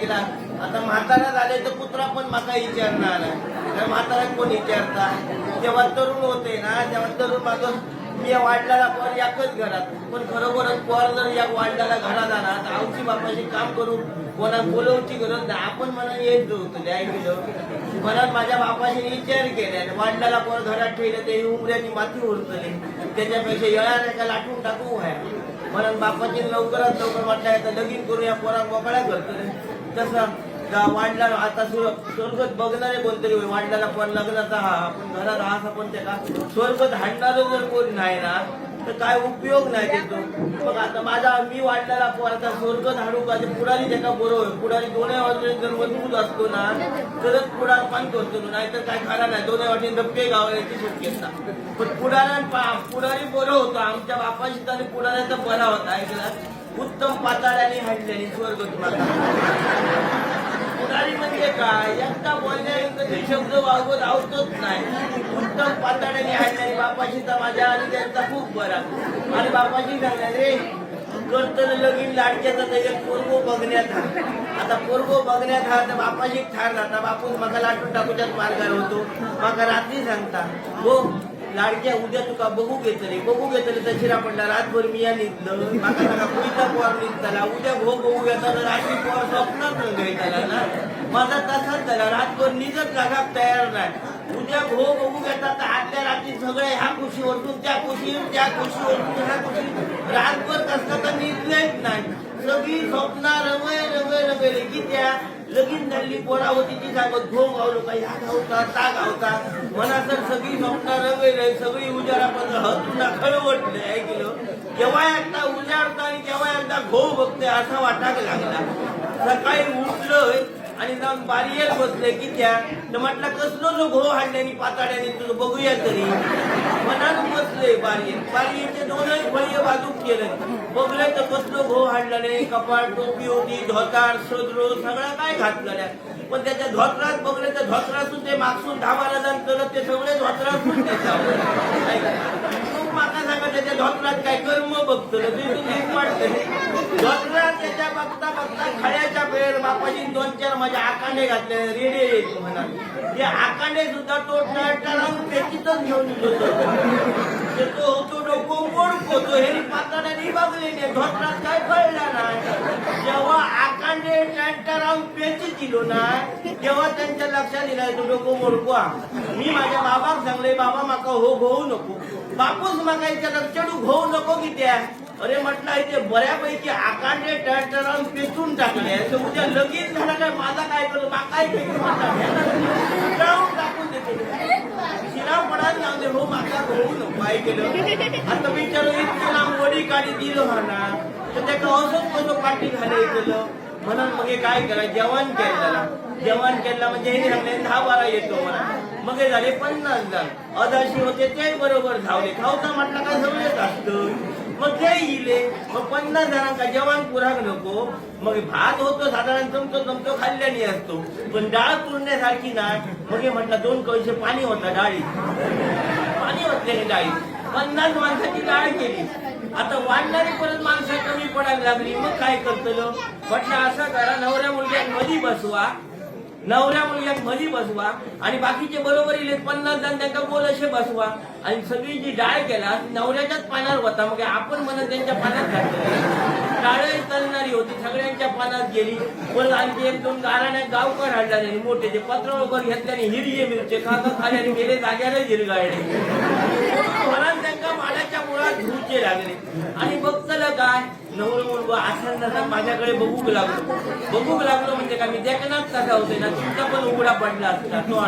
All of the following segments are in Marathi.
देखना ऐकला आता म्हातारा झाले तर कुत्रा पण माका विचारणार तर म्हातारा कोण विचारता? जेव्हा तरुण होते ना तेव्हा तरुण माझं मी या वाढलेला पोर याकच घरात. पण खरोखरच पोर जर या वाढलेला घरात आला तर आमची बापाशी काम करू कोणाक बोलवची गरज नाही. आपण मला येत होतो ऐकलं मनात माझ्या बापाशी विचार केला. वाढल्याला पोर घरात ठेवलं ते उमऱ्याची माती उरतले त्याच्यापेक्षा येणार एका लाटून टाकू व्हाय म्हणून बापाची लवकरात लवकर वाटलं तर लगीन करून या पोराक मोकळ्या करतले तसं गा- वाढला आता स्वर्गत बघणारे कोणतरी होय. वाढल्याला पण लग्नाचा हा आपण घरात हा आपण पण त्याला स्वर्गत हाणणारं जर कोण नाही ना तर काय उपयोग नाही त्याचो मग आता माझा मी वाढलेला आता स्वर्गत हाडू का पुढारी त्याचा बरोबर पुढारी दोन्ही वाजले जर मजबूत असतो ना तरच पुढार पण करतो नाहीतर काय खरा नाही. दोन्ही वाटे धपके गावाची शक्यता पण पुढाऱ्या पुढारी बरं होतं. आमच्या बापाशी तर पुढाऱ्याचा बरा होता ऐकला? उत्तम पाताळ्याने हाडल्याने स्वर्ग माता पुढारी म्हणजे काय? एकदा बोलण्यानंतर शब्द वागवत आवतोच नाही. उत्तम पाताळ्याने हाडल्याने बापाशी माझ्या आणि त्यांचा खूप बरा. आणि बापाशी सांगणार रे करताना लगीन लाडक्याचा त्याच्यात पोरगो बघण्यात हा. आता पोरगो बघण्यात हा तर बापाशी ठार जाता बापून म्हाका लाटून टाकूच्याच मार्गावर होतो. म्हाका रात्री सांगता हो लाडक्या उद्या तुका बघू घेतले. बघू घेतले तर शिरा पडला रातभर मिया निघलं. म्हाका सांगा पुढचा पोर निघताला. उद्या भो बघू घेताना रात्री पोर स्वप्नात घेताला ना. माझा तसाच झाला. रातभर निजत जागाक तयार नाही. उद्या भो बघू घेतात तर आदल्या रात्री सगळे ह्या खुशी वरतून त्या खुशी त्या खुशी वरतून ह्या खुशी रातभर कसं तर निघलेच नाही. सगळी स्वप्ना रवय रवय रवय की त्या लगीन झाली पोरा होती ती सांगत घो गावलो का ह्या गावता ता गावता मना तर सगळी स्वप्ना रवय सगळी उजाडा पण हतुंडा खळवटले ऐकलं केव्हा एकदा उजाडता आणि केव्हा एकदा घो बघते असा वाटाक लागला. सकाळी उठलोय आणि जाऊन बारियल बसले की त्या. तर म्हटलं कसलो जो घो हाडल्यानी पाताड्याने तुझं बघूया तरी. मनात बसले बारीयेत बारीयेचे दोनही फळी बाजूक केलं बघले तर कसलो घो हाडलेले कपाळ टोपी होती धोतार सदरो सगळं काय घातलेल्या पण त्याच्या धोत्रात बघले तर धोत्रातून ते मागसून धावायला जाण जण करत ते सगळे धोत्रात त्याच्या माका सांगा त्याच्या धोत्रात काय कर्म बघतो एक वाटतं धोत्रात त्याच्या बघता बघता खड्याच्या वेळ बापाजी दोन चार माझ्या आकांडे घातले. रेडे म्हणा ते आकांडे सुद्धा तो टळटळावून त्याचीतच घेऊन होतो. ते तो होतो डोको मोडको हे पातळ्याने बघले धोत्रात काय कळलं ना जेव्हा आकांडे टळटळावून पेची दिलो ना तेव्हा त्यांच्या लक्षात दिलाय तू डोको मोडको मी माझ्या बाबाक सांगले बाबा माका हो होऊ नको. बापूस माका इथे चढू होऊ नको की त्या अरे म्हटलं इथे बऱ्यापैकी आकांडे टळटळावून पेचून टाकले तर उद्या लगेच झाला काय? माझा काय करू? माकाय टाकून देतो. शिराव लावले हो माका होऊ नको काय केलं. आता विचारू इतकं लांब वडी काढी दिलं म्हणा तर त्याचं असंच कसं पाठी घाले केलं म्हणून मग काय करा जेवण केलं जेवण केलं म्हणजे हे सांगले दहा बारा येतो म्हणा. मग झाले पन्नास जण. अदाशी होते ते बरोबर धावले. खावता म्हटलं काय जवळच असतं. मग ते इले. मग पन्नास जणांका जेवण पुराक नको. मग भात होतो साधारण चमचो चमचो खाल्ल्याने असतो. पण डाळ पुरण्यासारखी ना. मग हे म्हटलं दोन कळशे पाणी होतं डाळीत. पाणी होते डाळीत. पन्नास माणसाची डाळ केली. आता वाढणारी परत पडायला लागली. मग काय करतलो? म्हटलं असं करा नवऱ्या मुलग्यात मधी बसवा. नवऱ्या मुलग्यात मधी बसवा. आणि बाकीचे बरोबर इले पन्नास जण त्यांना बोल असे बसवा. आणि सगळी जी डाळ केला ती नवऱ्याच्याच पानावर होता. मग आपण म्हणत त्यांच्या पानात घातलं डाळ चालणारी होती सगळ्यांच्या पानात गेली. परत आणखी एक दोन गाराने गावकर हाडला त्याने मोठे ते पत्र वगैरे घेतल्याने हिरजे मिरचे खाता खाल्याने गेले जाग्याला हिरगाळले म्हणून त्यांना माडाच्या मुळात धुचे लागले. आणि बघतलं काय नवरं मुलगा आसंदाचा माझ्याकडे बघूक लागलो. बघूक लागलो म्हणजे काय मी देखनाच कसा होते ना तुमचा पण उघडा पडला असता तो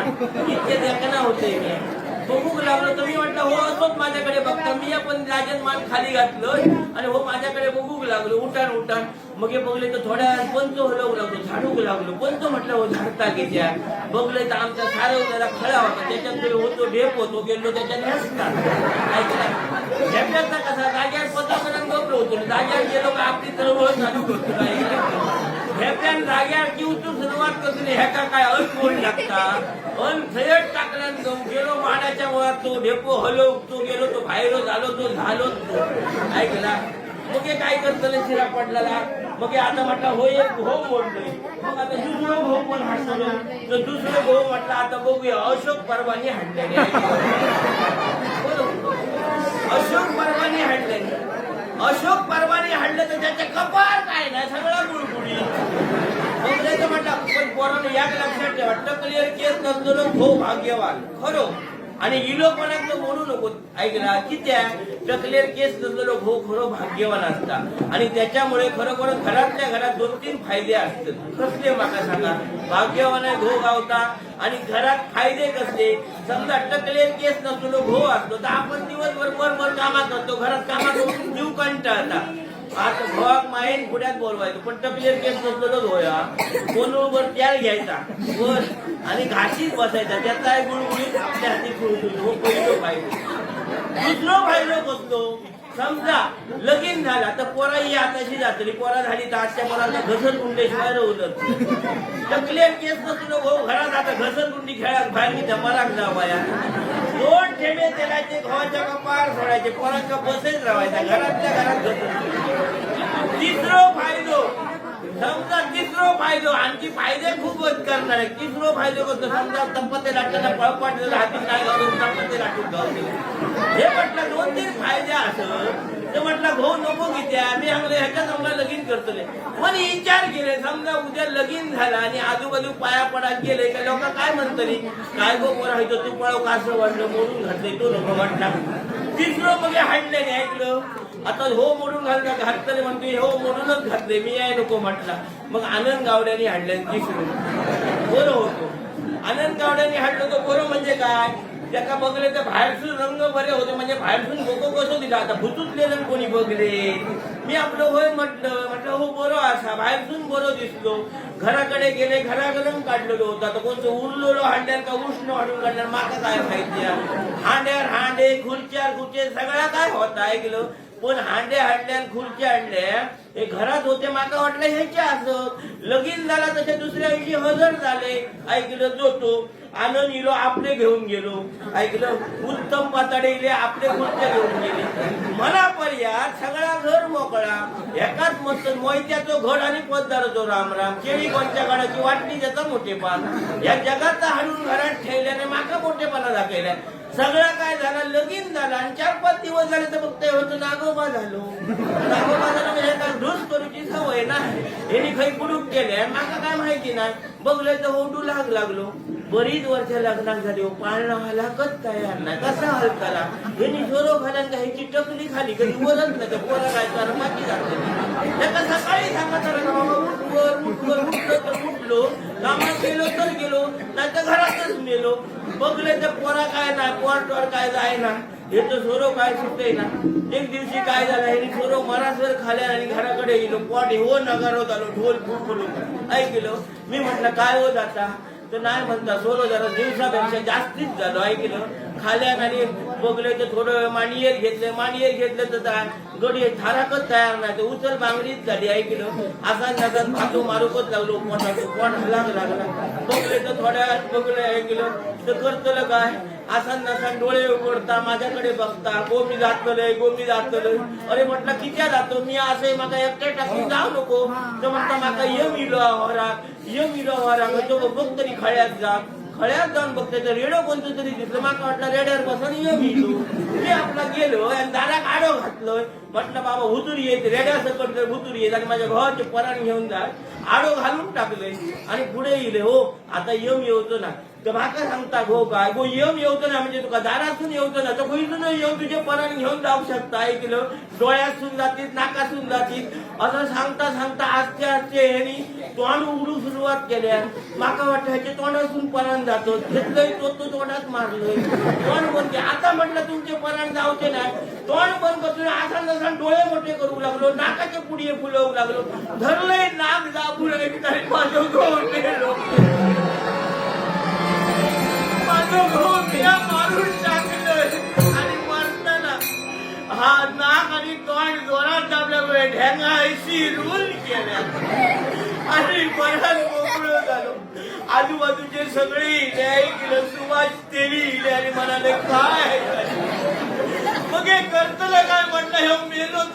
इतके देखना होते मी. बघूक लागलो तर मी म्हटलं हो असोच माझ्याकडे बघता. मी पण राजन मान खाली घातलं आणि हो माझ्याकडे बघूक लागलो उठाण उठाण. मग हे बघले तर थोड्या पंच हलवू लागलो झाडूक लागलो. पंच म्हटलं हो झाडता घेत्या. बघले तर आमचा सारव जरा खळा होता. त्याच्यात जो होतो ढेप होतो गेलो त्याच्यात नसतात ढेप्याचा कसा? जाग्यावर पंतप्रधान गप्र होतो. जाग्यावर गेलो का आपली चळवळ चालू करतो ह्याच्या जाग्यावर की उचलून सुरुवात करतो ह्याचा काय अन कोण लागता? अन थेट टाकल्यान जाऊन गेलो माडाच्या मुळात तो ढेपो हलो तो गेलो तो बाहेर झालो तो झालो. तो ऐकला? मग हे काय करतले शिरा पडलेला? मग आता म्हटलं होय एक भाऊ मोडलोय मग आता दुसरं भाऊ पण हाणलो तर दुसरं भाऊ म्हटलं आता बघूया अशोक परवानी हाणलेले बरोबर. अशोक परवानी हाणलेले अशोक परवानी हाणलं तर त्याच्या कपाळ काय नाही सगळं गुळगुळी मग त्याचं म्हटलं पण पोरानं लक्षात ठेवा. टकलेर केस नसलेलो भाऊ भाग्यवान. खरो. आणि इलोपणाचं म्हणू नको. ऐकला की त्या टकलेर केस नसलेलो भाऊ खरो भाग्यवान असता आणि त्याच्यामुळे खरोखर घरातल्या घरात दोन तीन फायदे असतात कसले माका सांगा? भाग्यवान आहे भाऊ गावता आणि घरात फायदे कसले? समजा टकलेर केस नसलेलो भाऊ असतो. तर आपण दिवसभर बरोबर कामात असतो. घरात कामात करून जीव कंटाळता. आता भावाक माहीन पुढ्यात बोलवायचो. पण टकलेर केस नसलेलोच होया कोणवर त्याल घ्यायचा? वर. आणि घाशीत बसायचा. त्याचा गुळगुळीत? आपल्या हाती गुळगुळीत. हो पहिलो फायदो. दुसरो फायदो कसलो समजा लगीन झाला. तर पोरा ही आताशी जातली पोरा झाली तर आजच्या पोराला घसर कुंडेशिवाय रवलं टकलेर केस नसलो हो, भाऊ घरात आता घसर गुंडी खेळात बाहेर मी धमाराक जा बाया. दोन ठेमे तेलाचे गव्हाच्या कपार सोडायचे. पोरांच्या बसेच राहायचा घरातल्या घरात घसर. तिसरो फायदो. समजा तिसरो फायदो. आणखी फायदे खूप करणार. आहे तिसरो फायदो कसं समजा चपाते लाटताना पळपाट हाती काय घालून चपाते लाटून घालते हे म्हटलं दोन तीन फायदे असं ते म्हटलं भाऊ नको किती आम्ही आम्हाला ह्याच्या समजा लगीन करतले पण विचार केले समजा उद्या लगीन झाला आणि आजूबाजू पाया पडात गेले का लोक काय म्हणतली काय गो पोरा तू? पळव कसं वाटलं मोडून घातले तो नको म्हटला तिसरं मग हाडले ऐकलं. आता हो मोडून घालता घातले म्हणते हो मोडूनच घातले मी आहे नको म्हटला. मग आनंद गावड्याने हाडले तिसरं. बरं होतो. आनंद गावड्याने हाडलं तर बरं म्हणजे काय? त्याका बघले तर बाहेरसून रंग बरे होते म्हणजे बाहेरसून गोको कसं दिला. आता भुतुतलेलं कोणी बघले मी आपलं होय म्हटलं म्हटलं हो बरो असा बाहेरसून बरो दिसलो. घराकडे गेले घराकडून काढलेलो होता. तर कोणतं उरलेलो हांड्यार का उष्ण हाडून काढणार माका काय माहिती हांड्यार हांडे खुर्च्या खुर्चे सगळा काय होता ऐकलं? पण हांडे हाडल्या खुर्च्या हाडल्या हे घरात होते माका वाटलं ह्याचे असत लगीन झाला तसे दुसऱ्या दिवशी हजर झाले. ऐकलं जोतो. आनंद इलो आपले घेऊन गेलो. ऐकलं उत्तम पाताडे इले आपले खुर्च्या घेऊन गेले. मला पर्याय सगळा घर मोकळा. एकाच मस्त मोहित्याचं घड आणि पद्दाराचो राम राम केळी कोणत्या काळाची वाटणी त्याचा मोठेपण. या जगाचा हाडून घरात ठेवल्याने माका मोठेपणा दाखवलाय. सगळा काय झाला लगीन झाला आणि चार पाच दिवस झाले तर फक्त होतो नागोबा झालो. नागोबा झाला म्हणजे काय ढोस करूची सवय ना यांनी खै कुडूक केले माका काय माहिती नाही. बघलं तर होडू लाग लागलो. बरीच वर्ष लग्नात झाली पाळणं पाळणा हलाकच तयार नाही कसा हलकाला यांनी जोरो घालान का ह्याची टकली खाली? कधी वरच नाही तर पोरा काय तर माती जाते सकाळी सांगा तर बाबा उठवर उठवर उठलो तर उठलो. कामात गेलो तर गेलो. नाही तर घरातच नेलो बघले तर पोरा काय ना पोराटवर काय जाय ना हे तर झोरो काय सुटतंय ना एक दिवशी काय झालं हे झोरो मरासवर खाल्या आणि घराकडे गेलो. पोट हो नगर होत आलो ढोल फुटफुटून ऐकलो? मी म्हटलं काय हो जाता तर नाही म्हणता सोरो जरा दिवसापेक्षा जास्तीच झालो ऐकलं? खाल्या आणि बघले तर थोडं मानियर घेतलं मानियर घेतलं तर काय गडी थाराकच तयार नाही. तर उचल बांगडीच झाली ऐकलं? असा नगर भातू मारूकच लागलो पोटाचं पोट हलाक लागला. बघले तर थोड्या बघलं ऐकलं? तर करतलं काय? असा नसा डोळे उघडता माझ्याकडे बघता गोमी जातलंय गोमी जातलोय अरे म्हटलं कित्या जातो? मी असं माका एकटे टाकून जाऊ नको. तर म्हणता माका यम इलो आवारा यम इलो आहोरा म्हणजे बघ तरी खळ्यात जा. खळ्यात जाऊन बघते तर रेडो कोणतं तरी दिसलं माका वाटलं रेड्यावर बसून यो इलो मी आपला गेलो आणि दारात आडो घातलोय म्हटलं बाबा हुतूर येत रेड्या सकट जर हुतूर येत आणि माझ्या भावाचे पराण घेऊन जा आडो घालून टाकले आणि पुढे येले हो आता यम येवतो ना. म्हाका सांगता गो काय गो येऊन येवचो ना म्हणजे तुका दारातून येवचो ना तर खंयसून येऊन तुझे पराण घेऊन जाऊ शकता. ऐकलं डोळ्यातून जातीत नाकातून जातीत. असं सांगता सांगता आजचे आजचे ह्यानी तोंड उघडू सुरुवात केल्या माका वाटतं ह्याचे तोंडातून परण जातो. घेतलंय तो तो तोंडात मारलोय. तोंड बंद आता म्हटलं तुमचे परण जावचे नाही. तोंड बंद करतो आसान आसान डोळे मोठे करू लागलो. नाकाचे पुढे फुलवू लागलो. धरलंय नाक दाबू लागले माझं मारून टाकलं आणि मरताना हा नाक आणि तोंड जोरात दाबल्यामुळे ढेंगा अशी रूल केल्या आणि परत मोकळं झालो आजूबाजूचे सगळे इले ऐकलं सुभाष तेली इले आणि म्हणाले काय?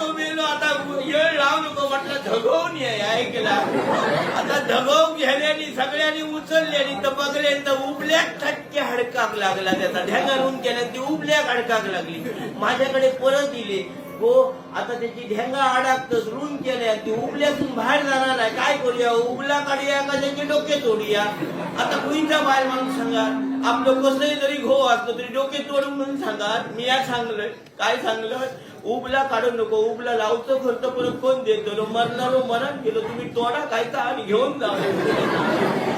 आता हे करतलं काय म्हटलं हे मेलो धगवून ये ऐकला. आता धगवून घेण्यानी सगळ्यांनी उचलल्यानी तर बघले तर उबल्याक ठटके हडकाक लागला त्याचा. ढेंगारून केल्या ती उबल्याक हडकाक लागली. माझ्याकडे परत दिले. हो आता त्याची ढेंगा अडकतच रून केल्या ती उबल्यातून बाहेर जाणार आहे. काय करूया? उबला काढूया का त्याचे डोके तोडूया? आता कुईचा बाहेर म्हणून सांगा. आपलं कसंही जरी घो असलं तरी डोके तोडून म्हणून सांगा. मी या सांगलं काय सांगलं उबला काढू नको. उबला लावचं खर्च परत कोण देतो? मरणारो मरण केलं. तुम्ही तोडा काय आणि घेऊन जा.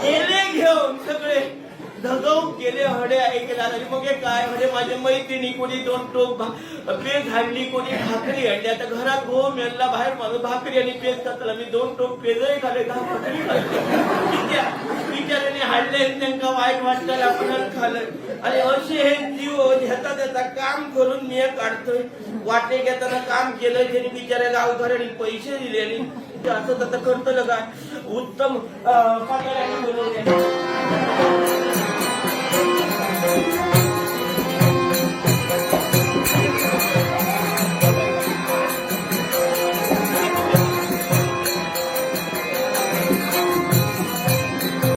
गेले घेऊन सगळे. धगव गेले हडे ऐकला. आणि मग काय? म्हणजे माझ्या मैत्रिणी कोणी दोन टोक भा- पेज हाडली कोणी भाकरी हाडली आता घरात गो मेलला बाहेर माणूस भाकरी आणि पेज खातला मी दोन टोक पेजही खाले दहा भाकरी खाल्ली. विचाराने हाडले त्यांना वाईट वाटलं आपण खाल्लं. आणि असे हे जीव ह्याचा त्याचा काम करून मी काढतोय. वाटे घेताना काम केलं त्यांनी बिचाऱ्या गावकऱ्यांनी पैसे दिले आणि असं तसं करतो काय? उत्तम अं, पातळ्याने बनवले